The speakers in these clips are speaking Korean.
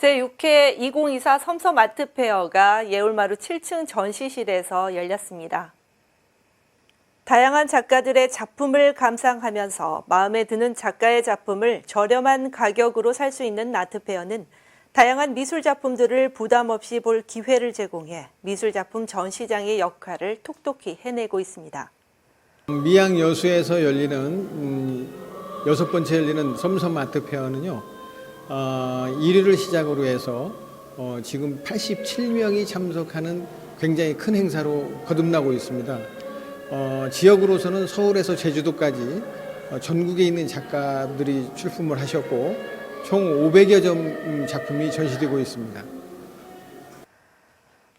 제6회 2024 섬섬 아트페어가 예울마루 7층 전시실에서 열렸습니다. 다양한 작가들의 작품을 감상하면서 마음에 드는 작가의 작품을 저렴한 가격으로 살 수 있는 아트페어는 다양한 미술 작품들을 부담 없이 볼 기회를 제공해 미술 작품 전시장의 역할을 톡톡히 해내고 있습니다. 미양 여수에서 열리는 음, 여섯 번째 열리는 섬섬 아트 페어는요. 어, 1위를 시작으로 해서 어, 지금 87명이 참석하는 굉장히 큰 행사로 거듭나고 있습니다. 어, 지역으로서는 서울에서 제주도까지 어, 전국에 있는 작가들이 출품을 하셨고 총 500여 점 음, 작품이 전시되고 있습니다.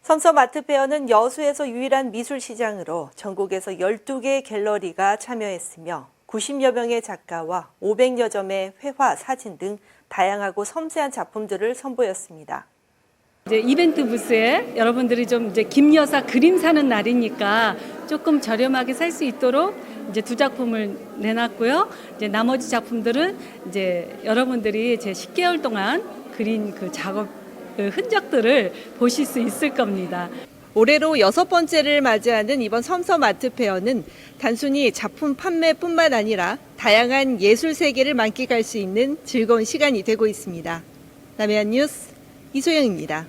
섬섬 아트페어는 여수에서 유일한 미술 시장으로 전국에서 12개 갤러리가 참여했으며 90여 명의 작가와 500여 점의 회화, 사진 등 다양하고 섬세한 작품들을 선보였습니다. 이제 이벤트 부스에 여러분들이 좀 이제 김 여사 그림 사는 날이니까 조금 저렴하게 살 수 있도록 이제 두 작품을 내놨고요. 이제 나머지 작품들은 이제 여러분들이 제 10개월 동안 그린 그 작업 그 흔적들을 보실 수 있을 겁니다. 올해로 여섯 번째를 맞이하는 이번 섬섬 아트 페어는 단순히 작품 판매뿐만 아니라 다양한 예술 세계를 만끽할 수 있는 즐거운 시간이 되고 있습니다. 남해안 뉴스 이소영입니다.